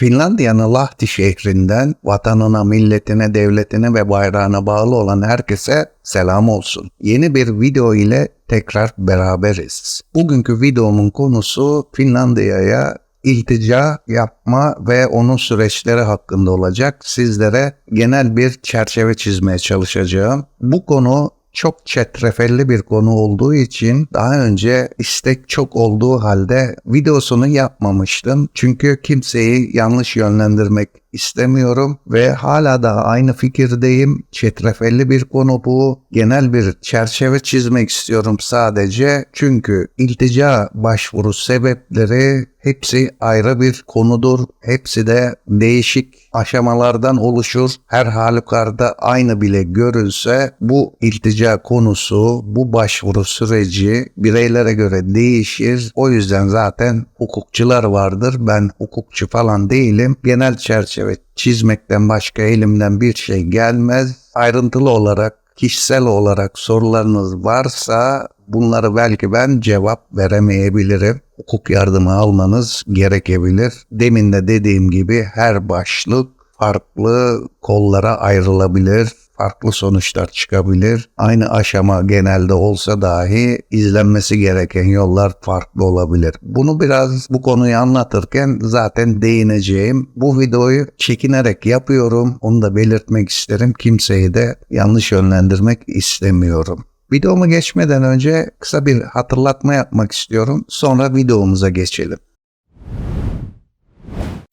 Finlandiya'nın Lahti şehrinden vatanına, milletine, devletine ve bayrağına bağlı olan herkese selam olsun. Yeni bir video ile tekrar beraberiz. Bugünkü videomun konusu Finlandiya'ya iltica yapma ve onun süreçleri hakkında olacak. Sizlere genel bir çerçeve çizmeye çalışacağım. Bu konu çok çetrefelli bir konu olduğu için daha önce istek çok olduğu halde videosunu yapmamıştım. Çünkü kimseyi yanlış yönlendirmek istemiyorum ve hala da aynı fikirdeyim. Çetrefelli bir konu bu. Genel bir çerçeve çizmek istiyorum sadece. Çünkü iltica başvuru sebepleri hepsi ayrı bir konudur. Hepsi de değişik aşamalardan oluşur. Her halükarda aynı bile görülse bu iltica konusu, bu başvuru süreci bireylere göre değişir. O yüzden zaten hukukçular vardır. Ben hukukçu falan değilim. Genel çerçeve çizmekten başka elimden bir şey gelmez. Ayrıntılı olarak kişisel olarak sorularınız varsa bunları belki ben cevap veremeyebilirim. Hukuk yardımı almanız gerekebilir. Demin de dediğim gibi her başlık farklı kollara ayrılabilir farklı sonuçlar çıkabilir. Aynı aşama genelde olsa dahi izlenmesi gereken yollar farklı olabilir. Bunu biraz bu konuyu anlatırken zaten değineceğim. Bu videoyu çekinerek yapıyorum. Onu da belirtmek isterim. Kimseyi de yanlış yönlendirmek istemiyorum. Videoma geçmeden önce kısa bir hatırlatma yapmak istiyorum. Sonra videomuza geçelim.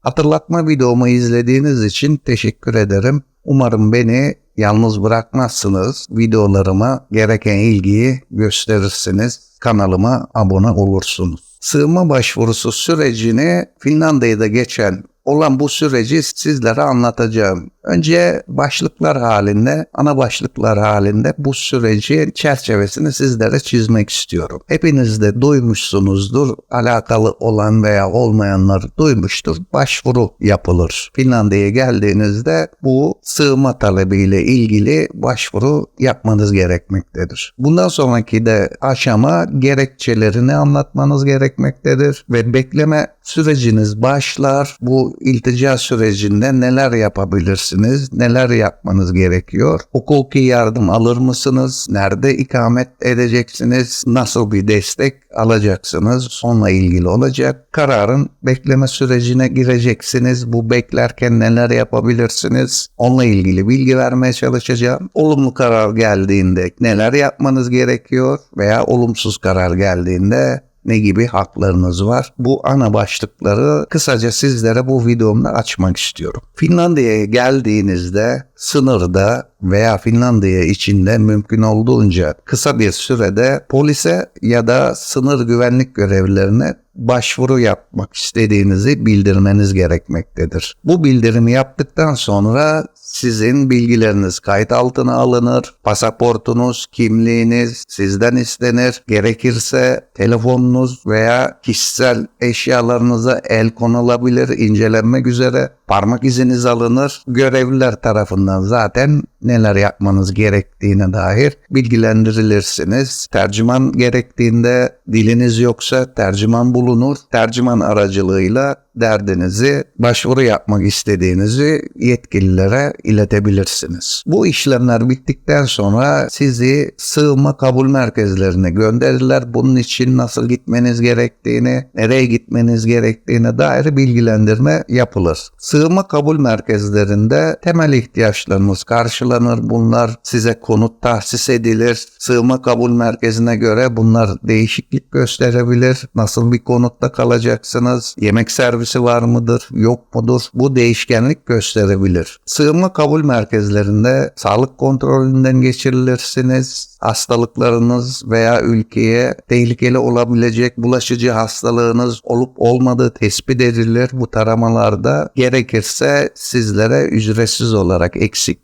Hatırlatma videomu izlediğiniz için teşekkür ederim. Umarım beni yalnız bırakmazsınız. Videolarıma gereken ilgiyi gösterirsiniz. Kanalıma abone olursunuz. Sığınma başvurusu sürecini Finlandiya'da geçen olan bu süreci sizlere anlatacağım. Önce başlıklar halinde, ana başlıklar halinde bu süreci çerçevesini sizlere çizmek istiyorum. Hepiniz de duymuşsunuzdur. Alakalı olan veya olmayanlar duymuştur. Başvuru yapılır. Finlandiya'ya geldiğinizde bu sığma talebiyle ilgili başvuru yapmanız gerekmektedir. Bundan sonraki de aşama gerekçelerini anlatmanız gerekmektedir ve bekleme süreciniz başlar. Bu iltica sürecinde neler yapabilirsiniz, neler yapmanız gerekiyor? Hukuki yardım alır mısınız? Nerede ikamet edeceksiniz? Nasıl bir destek alacaksınız? Onunla ilgili olacak. Kararın bekleme sürecine gireceksiniz. Bu beklerken neler yapabilirsiniz? Onunla ilgili bilgi vermeye çalışacağım. Olumlu karar geldiğinde neler yapmanız gerekiyor veya olumsuz karar geldiğinde ne gibi haklarınız var? Bu ana başlıkları kısaca sizlere bu videomda açmak istiyorum. Finlandiya'ya geldiğinizde sınırda veya Finlandiya içinde mümkün olduğunca kısa bir sürede polise ya da sınır güvenlik görevlilerine başvuru yapmak istediğinizi bildirmeniz gerekmektedir. Bu bildirimi yaptıktan sonra sizin bilgileriniz kayıt altına alınır, pasaportunuz, kimliğiniz sizden istenir. Gerekirse telefonunuz veya kişisel eşyalarınıza el konulabilir incelenmek üzere. Parmak iziniz alınır. Görevliler tarafından zaten neler yapmanız gerektiğine dair bilgilendirilirsiniz. Tercüman gerektiğinde diliniz yoksa tercüman bulunur. Tercüman aracılığıyla derdinizi, başvuru yapmak istediğinizi yetkililere iletebilirsiniz. Bu işlemler bittikten sonra sizi sığınma kabul merkezlerine gönderirler. Bunun için nasıl gitmeniz gerektiğini, nereye gitmeniz gerektiğine dair bilgilendirme yapılır. Sığınma kabul merkezlerinde temel ihtiyaçlarınız karşılanır karşılanır. Bunlar size konut tahsis edilir. Sığınma kabul merkezine göre bunlar değişiklik gösterebilir. Nasıl bir konutta kalacaksınız? Yemek servisi var mıdır? Yok mudur? Bu değişkenlik gösterebilir. Sığınma kabul merkezlerinde sağlık kontrolünden geçirilirsiniz. Hastalıklarınız veya ülkeye tehlikeli olabilecek bulaşıcı hastalığınız olup olmadığı tespit edilir. Bu taramalarda gerekirse sizlere ücretsiz olarak eksik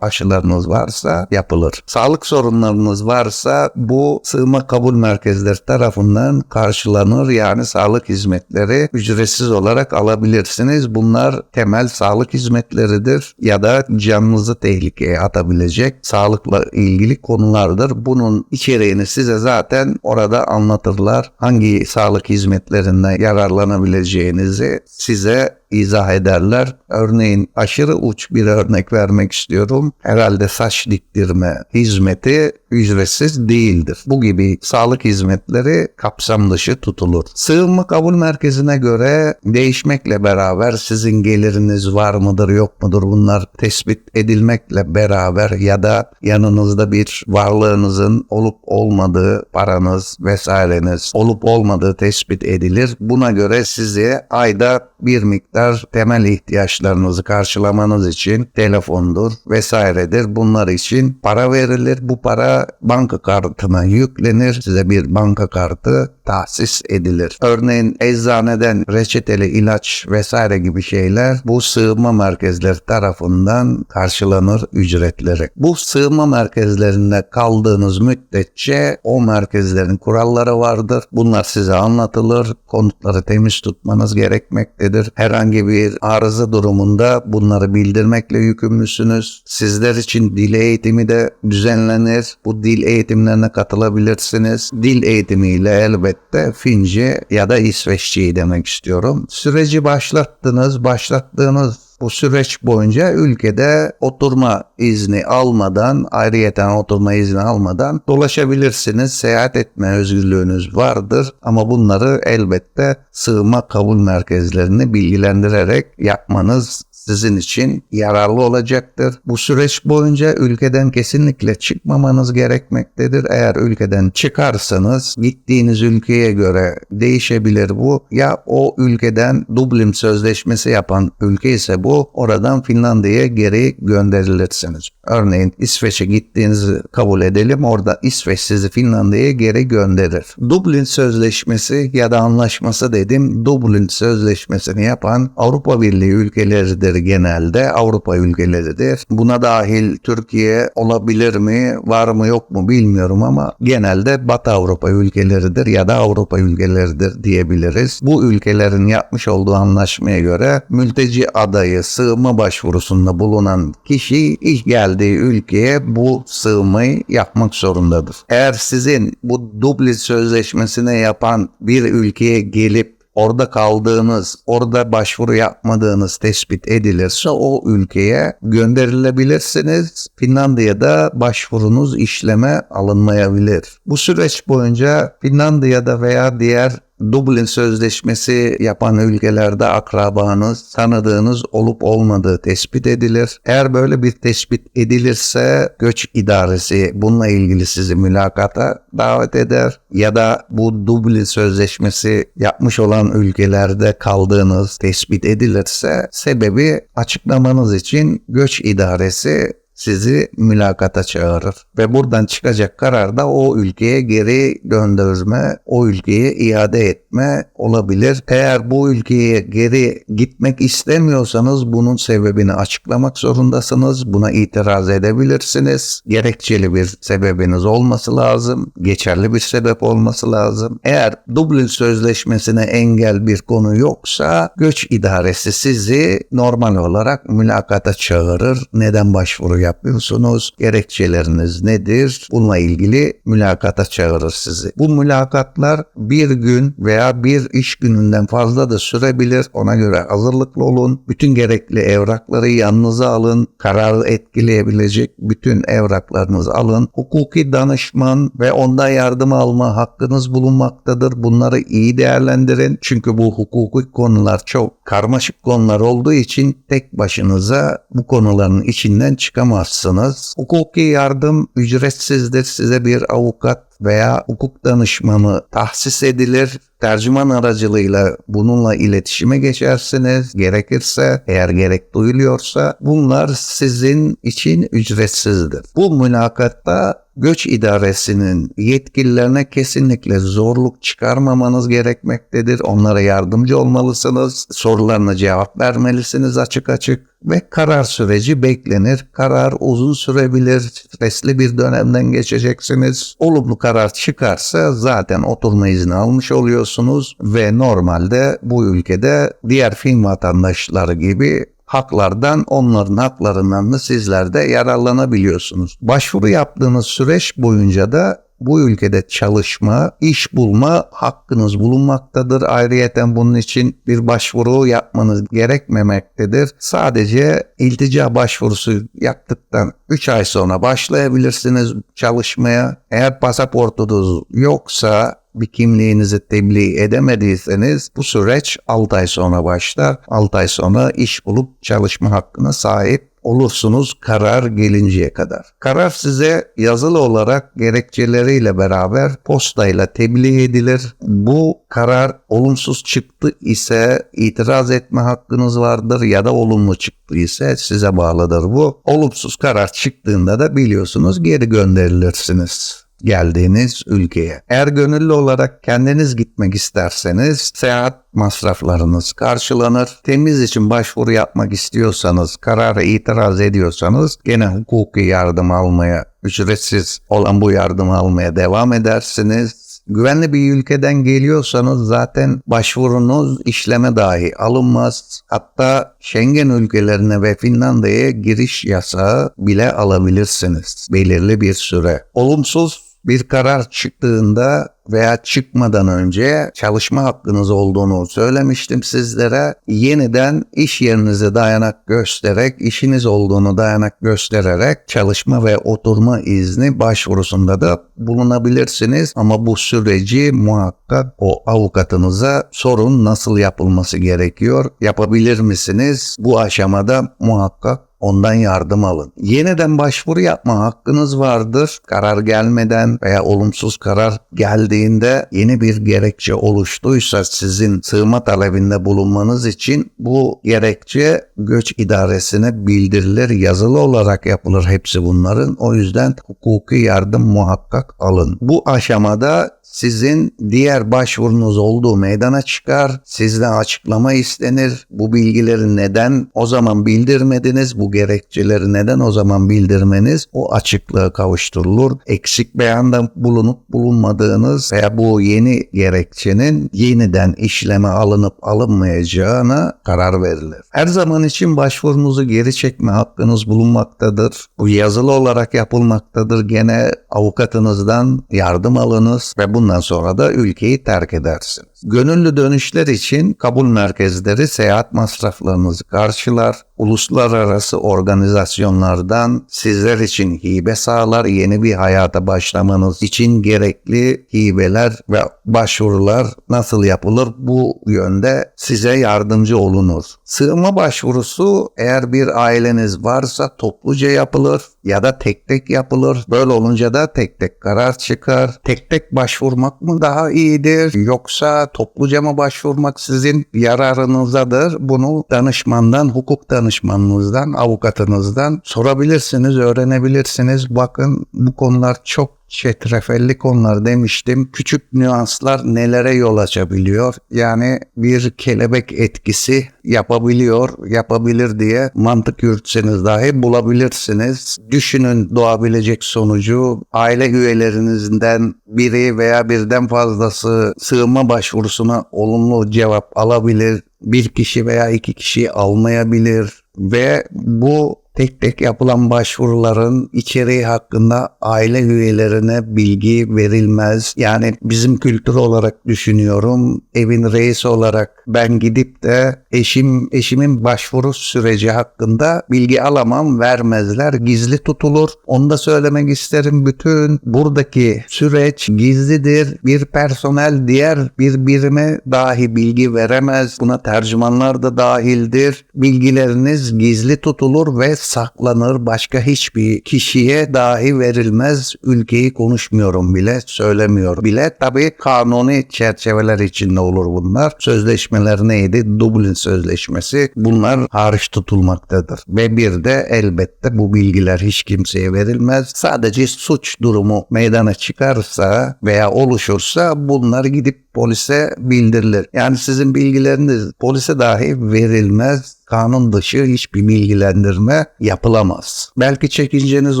aşılarınız varsa yapılır. Sağlık sorunlarınız varsa bu sığınma kabul merkezleri tarafından karşılanır. Yani sağlık hizmetleri ücretsiz olarak alabilirsiniz. Bunlar temel sağlık hizmetleridir ya da canınızı tehlikeye atabilecek sağlıkla ilgili konulardır. Bunun içeriğini size zaten orada anlatırlar. Hangi sağlık hizmetlerinden yararlanabileceğinizi size izah ederler. Örneğin aşırı uç bir örnek vermek istiyorum. Herhalde saç diktirme hizmeti ücretsiz değildir. Bu gibi sağlık hizmetleri kapsam dışı tutulur. Sığınma kabul merkezine göre değişmekle beraber sizin geliriniz var mıdır yok mudur bunlar tespit edilmekle beraber ya da yanınızda bir varlığınızın olup olmadığı paranız vesaireniz olup olmadığı tespit edilir. Buna göre size ayda bir miktar temel ihtiyaçlarınızı karşılamanız için telefondur vesairedir. Bunlar için para verilir. Bu para banka kartına yüklenir. Size bir banka kartı tahsis edilir. Örneğin eczaneden reçeteli ilaç vesaire gibi şeyler bu sığınma merkezleri tarafından karşılanır ücretleri. Bu sığınma merkezlerinde kaldığınız müddetçe o merkezlerin kuralları vardır. Bunlar size anlatılır. Konutları temiz tutmanız gerekmektedir. Herhangi bir arıza durumunda bunları bildirmekle yükümlüsünüz. Sizler için dil eğitimi de düzenlenir. Bu dil eğitimlerine katılabilirsiniz. Dil eğitimiyle elbette Fince ya da İsveççeyi demek istiyorum. Süreci başlattınız. Başlattığınız bu süreç boyunca ülkede oturma izni almadan, ayrıyeten oturma izni almadan dolaşabilirsiniz. Seyahat etme özgürlüğünüz vardır ama bunları elbette sığınma kabul merkezlerini bilgilendirerek yapmanız sizin için yararlı olacaktır. Bu süreç boyunca ülkeden kesinlikle çıkmamanız gerekmektedir. Eğer ülkeden çıkarsanız gittiğiniz ülkeye göre değişebilir bu. Ya o ülkeden Dublin Sözleşmesi yapan ülke ise bu oradan Finlandiya'ya geri gönderilirsiniz. Örneğin İsveç'e gittiğinizi kabul edelim. Orada İsveç sizi Finlandiya'ya geri gönderir. Dublin Sözleşmesi ya da anlaşması dedim. Dublin Sözleşmesini yapan Avrupa Birliği ülkeleridir genelde. Avrupa ülkeleridir. Buna dahil Türkiye olabilir mi, var mı yok mu bilmiyorum ama genelde Batı Avrupa ülkeleridir ya da Avrupa ülkeleridir diyebiliriz. Bu ülkelerin yapmış olduğu anlaşmaya göre mülteci adayı sığınma başvurusunda bulunan kişi ilk geldiği ülkeye bu sığınmayı yapmak zorundadır. Eğer sizin bu Dublin Sözleşmesine yapan bir ülkeye gelip orada kaldığınız, orada başvuru yapmadığınız tespit edilirse o ülkeye gönderilebilirsiniz. Finlandiya'da başvurunuz işleme alınmayabilir. Bu süreç boyunca Finlandiya'da veya diğer Dublin Sözleşmesi yapan ülkelerde akrabanız, tanıdığınız olup olmadığı tespit edilir. Eğer böyle bir tespit edilirse göç idaresi bununla ilgili sizi mülakata davet eder ya da bu Dublin Sözleşmesi yapmış olan ülkelerde kaldığınız tespit edilirse sebebi açıklamanız için göç idaresi sizi mülakata çağırır ve buradan çıkacak karar da o ülkeye geri gönderme, o ülkeye iade etme olabilir. Eğer bu ülkeye geri gitmek istemiyorsanız bunun sebebini açıklamak zorundasınız. Buna itiraz edebilirsiniz. Gerekçeli bir sebebiniz olması lazım. Geçerli bir sebep olması lazım. Eğer Dublin Sözleşmesi'ne engel bir konu yoksa göç idaresi sizi normal olarak mülakata çağırır. Neden başvuru yapıyorsunuz? Gerekçeleriniz nedir? Bununla ilgili mülakata çağırır sizi. Bu mülakatlar bir gün veya bir iş gününden fazla da sürebilir. Ona göre hazırlıklı olun. Bütün gerekli evrakları yanınıza alın. Kararı etkileyebilecek bütün evraklarınızı alın. Hukuki danışman ve ondan yardım alma hakkınız bulunmaktadır. Bunları iyi değerlendirin. Çünkü bu hukuki konular çok karmaşık konular olduğu için tek başınıza bu konuların içinden çıkamazsınız bulamazsınız. Hukuki yardım ücretsizdir. Size bir avukat veya hukuk danışmanı tahsis edilir. Tercüman aracılığıyla bununla iletişime geçersiniz. Gerekirse eğer gerek duyuluyorsa bunlar sizin için ücretsizdir. Bu mülakatta göç idaresinin yetkililerine kesinlikle zorluk çıkarmamanız gerekmektedir. Onlara yardımcı olmalısınız. Sorularına cevap vermelisiniz açık açık ve karar süreci beklenir. Karar uzun sürebilir. Stresli bir dönemden geçeceksiniz. Olumlu karar çıkarsa zaten oturma izni almış oluyorsunuz ve normalde bu ülkede diğer film vatandaşları gibi haklardan, onların haklarından da sizler de yararlanabiliyorsunuz. Başvuru yaptığınız süreç boyunca da bu ülkede çalışma, iş bulma hakkınız bulunmaktadır. Ayrıyeten bunun için bir başvuru yapmanız gerekmemektedir. Sadece iltica başvurusu yaptıktan 3 ay sonra başlayabilirsiniz çalışmaya. Eğer pasaportunuz yoksa bir kimliğinizi tebliğ edemediyseniz bu süreç 6 ay sonra başlar. 6 ay sonra iş bulup çalışma hakkına sahip olursunuz karar gelinceye kadar. Karar size yazılı olarak gerekçeleriyle beraber postayla tebliğ edilir. Bu karar olumsuz çıktı ise itiraz etme hakkınız vardır ya da olumlu çıktı ise size bağlıdır bu. Olumsuz karar çıktığında da biliyorsunuz geri gönderilirsiniz geldiğiniz ülkeye. Eğer gönüllü olarak kendiniz gitmek isterseniz seyahat masraflarınız karşılanır. Temiz için başvuru yapmak istiyorsanız, karara itiraz ediyorsanız gene hukuki yardım almaya, ücretsiz olan bu yardımı almaya devam edersiniz. Güvenli bir ülkeden geliyorsanız zaten başvurunuz işleme dahi alınmaz. Hatta Schengen ülkelerine ve Finlandiya'ya giriş yasağı bile alabilirsiniz belirli bir süre. Olumsuz bir karar çıktığında veya çıkmadan önce çalışma hakkınız olduğunu söylemiştim sizlere. Yeniden iş yerinize dayanak göstererek, işiniz olduğunu dayanak göstererek çalışma ve oturma izni başvurusunda da bulunabilirsiniz. Ama bu süreci muhakkak o avukatınıza sorun nasıl yapılması gerekiyor, yapabilir misiniz? Bu aşamada muhakkak Ondan yardım alın. Yeniden başvuru yapma hakkınız vardır. Karar gelmeden veya olumsuz karar geldiğinde yeni bir gerekçe oluştuysa sizin sığma talebinde bulunmanız için bu gerekçe göç idaresine bildirilir. Yazılı olarak yapılır hepsi bunların. O yüzden hukuki yardım muhakkak alın. Bu aşamada sizin diğer başvurunuz olduğu meydana çıkar. Sizden açıklama istenir. Bu bilgileri neden o zaman bildirmediniz? Bu gerekçeleri neden o zaman bildirmeniz? O açıklığa kavuşturulur. Eksik beyanda bulunup bulunmadığınız veya bu yeni gerekçenin yeniden işleme alınıp alınmayacağına karar verilir. Her zaman için başvurunuzu geri çekme hakkınız bulunmaktadır. Bu yazılı olarak yapılmaktadır. Gene avukatınızdan yardım alınız ve bundan sonra da ülkeyi terk edersiniz. Gönüllü dönüşler için kabul merkezleri seyahat masraflarınızı karşılar. Uluslararası organizasyonlardan sizler için hibe sağlar. Yeni bir hayata başlamanız için gerekli hibeler ve başvurular nasıl yapılır bu yönde size yardımcı olunur. Sığınma başvurusu eğer bir aileniz varsa topluca yapılır ya da tek tek yapılır. Böyle olunca da tek tek karar çıkar. Tek tek başvurmak mı daha iyidir yoksa topluca başvurmak sizin yararınızadır? Bunu danışmandan, hukuk danışmanınızdan, avukatınızdan sorabilirsiniz, öğrenebilirsiniz. Bakın bu konular çok çetrefelli konular demiştim. Küçük nüanslar nelere yol açabiliyor? Yani bir kelebek etkisi yapabiliyor, yapabilir diye mantık yürütseniz dahi bulabilirsiniz. Düşünün doğabilecek sonucu aile üyelerinizden biri veya birden fazlası sığınma başvurusuna olumlu cevap alabilir. Bir kişi veya iki kişi almayabilir ve bu tek tek yapılan başvuruların içeriği hakkında aile üyelerine bilgi verilmez. Yani bizim kültür olarak düşünüyorum. Evin reisi olarak ben gidip de eşim eşimin başvuru süreci hakkında bilgi alamam, vermezler. Gizli tutulur. Onu da söylemek isterim. Bütün buradaki süreç gizlidir. Bir personel diğer bir birime dahi bilgi veremez. Buna tercümanlar da dahildir. Bilgileriniz gizli tutulur ve saklanır. Başka hiçbir kişiye dahi verilmez. Ülkeyi konuşmuyorum bile, söylemiyor bile. Tabii kanuni çerçeveler içinde olur bunlar. Sözleşmeler neydi? Dublin Sözleşmesi. Bunlar hariç tutulmaktadır. Ve bir de elbette bu bilgiler hiç kimseye verilmez. Sadece suç durumu meydana çıkarsa veya oluşursa bunlar gidip polise bildirilir. Yani sizin bilgileriniz polise dahi verilmez. Kanun dışı hiçbir bilgilendirme yapılamaz. Belki çekinceniz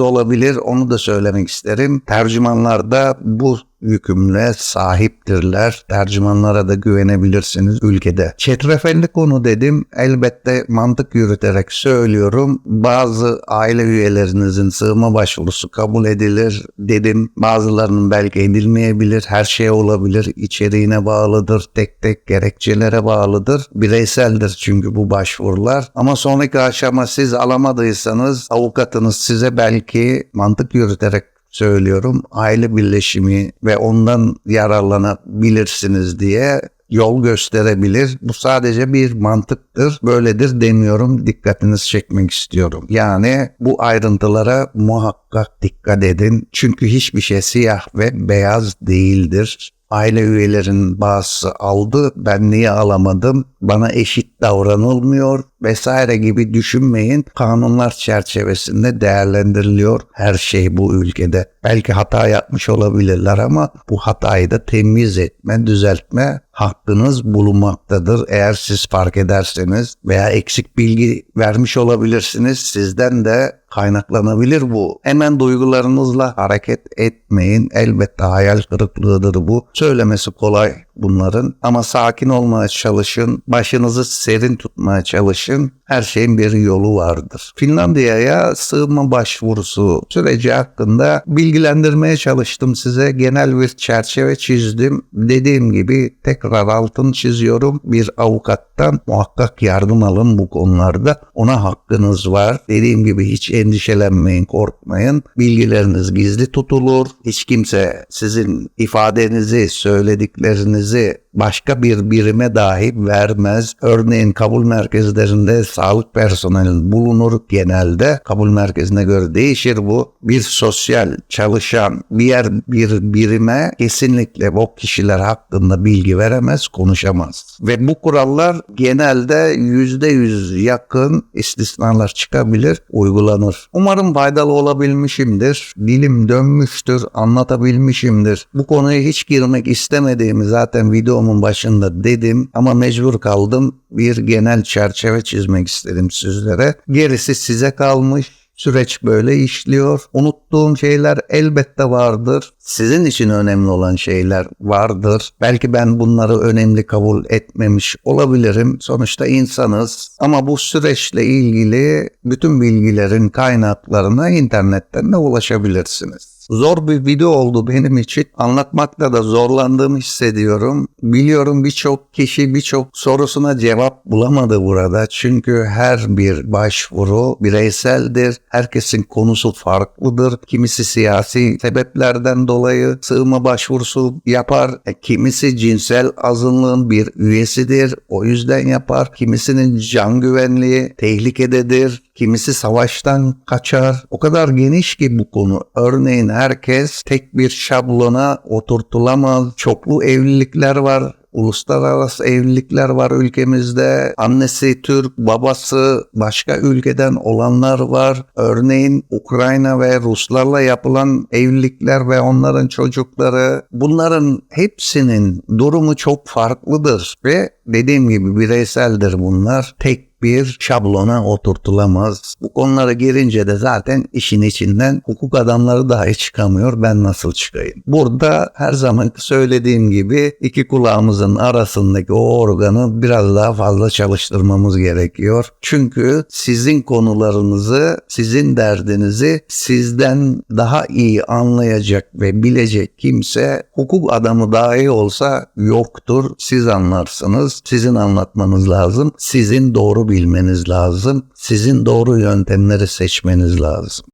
olabilir onu da söylemek isterim. Tercümanlar da bu yükümle sahiptirler. Tercümanlara da güvenebilirsiniz ülkede. Çetrefelli konu dedim. Elbette mantık yürüterek söylüyorum. Bazı aile üyelerinizin sığınma başvurusu kabul edilir dedim. Bazılarının belki edilmeyebilir. Her şey olabilir. İçeriğine bağlıdır. Tek tek gerekçelere bağlıdır. Bireyseldir çünkü bu başvurular. Ama sonraki aşama siz alamadıysanız avukatınız size belki mantık yürüterek söylüyorum aile birleşimi ve ondan yararlanabilirsiniz diye yol gösterebilir. Bu sadece bir mantıktır. Böyledir demiyorum. Dikkatinizi çekmek istiyorum. Yani bu ayrıntılara muhakkak dikkat edin. Çünkü hiçbir şey siyah ve beyaz değildir. Aile üyelerinin bazısı aldı, ben niye alamadım, bana eşit davranılmıyor vesaire gibi düşünmeyin. Kanunlar çerçevesinde değerlendiriliyor her şey bu ülkede. Belki hata yapmış olabilirler ama bu hatayı da temiz etme, düzeltme hakkınız bulunmaktadır. Eğer siz fark ederseniz veya eksik bilgi vermiş olabilirsiniz. Sizden de kaynaklanabilir bu. Hemen duygularınızla hareket etmeyin. Elbette hayal kırıklığıdır bu. Söylemesi kolay bunların ama sakin olmaya çalışın. Başınızı serin tutmaya çalışın. Her şeyin bir yolu vardır. Finlandiya'ya sığınma başvurusu süreci hakkında bilgilendirmeye çalıştım size. Genel bir çerçeve çizdim. Dediğim gibi tekrar altın çiziyorum. Bir avukattan muhakkak yardım alın bu konularda. Ona hakkınız var. Dediğim gibi hiç endişelenmeyin, korkmayın. Bilgileriniz gizli tutulur. Hiç kimse sizin ifadenizi, söylediklerinizi başka bir birime dahi vermez. Örneğin kabul merkezlerinde sağlık personeli bulunur genelde. Kabul merkezine göre değişir bu. Bir sosyal çalışan bir yer bir birime kesinlikle o kişiler hakkında bilgi veremez, konuşamaz. Ve bu kurallar genelde yüzde yüz yakın istisnalar çıkabilir, uygulanır. Umarım faydalı olabilmişimdir. Dilim dönmüştür, anlatabilmişimdir. Bu konuya hiç girmek istemediğimi zaten videomun başında dedim ama mecbur kaldım. Bir genel çerçeve çizmek istedim sizlere. Gerisi size kalmış. Süreç böyle işliyor. Unuttuğum şeyler elbette vardır. Sizin için önemli olan şeyler vardır. Belki ben bunları önemli kabul etmemiş olabilirim. Sonuçta insanız. Ama bu süreçle ilgili bütün bilgilerin kaynaklarına internetten de ulaşabilirsiniz. Zor bir video oldu benim için. Anlatmakta da zorlandığımı hissediyorum. Biliyorum birçok kişi birçok sorusuna cevap bulamadı burada. Çünkü her bir başvuru bireyseldir. Herkesin konusu farklıdır. Kimisi siyasi sebeplerden dolayı sığınma başvurusu yapar. E, kimisi cinsel azınlığın bir üyesidir. O yüzden yapar. Kimisinin can güvenliği tehlikededir. Kimisi savaştan kaçar. O kadar geniş ki bu konu. Örneğin herkes tek bir şablona oturtulamaz. Çoklu evlilikler var. Uluslararası evlilikler var ülkemizde. Annesi Türk, babası başka ülkeden olanlar var. Örneğin Ukrayna ve Ruslarla yapılan evlilikler ve onların çocukları. Bunların hepsinin durumu çok farklıdır ve dediğim gibi bireyseldir bunlar. Tek bir şablona oturtulamaz. Bu konulara girince de zaten işin içinden hukuk adamları dahi çıkamıyor. Ben nasıl çıkayım? Burada her zaman söylediğim gibi iki kulağımızın arasındaki o organı biraz daha fazla çalıştırmamız gerekiyor. Çünkü sizin konularınızı, sizin derdinizi sizden daha iyi anlayacak ve bilecek kimse hukuk adamı dahi olsa yoktur. Siz anlarsınız. Sizin anlatmanız lazım. Sizin doğru bilmeniz lazım. Sizin doğru yöntemleri seçmeniz lazım.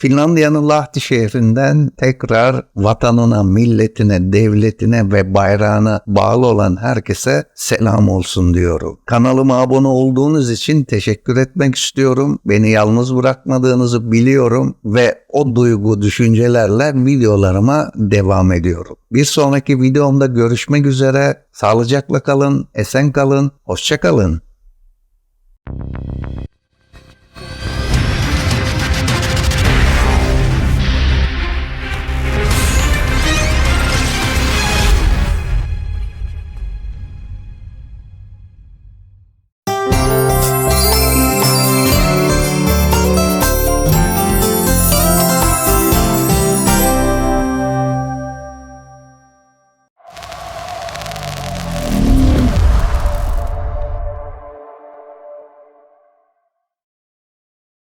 Finlandiya'nın Lahti şehrinden tekrar vatanına, milletine, devletine ve bayrağına bağlı olan herkese selam olsun diyorum. Kanalıma abone olduğunuz için teşekkür etmek istiyorum. Beni yalnız bırakmadığınızı biliyorum ve o duygu, düşüncelerle videolarıma devam ediyorum. Bir sonraki videomda görüşmek üzere. Sağlıcakla kalın, esen kalın, hoşça kalın.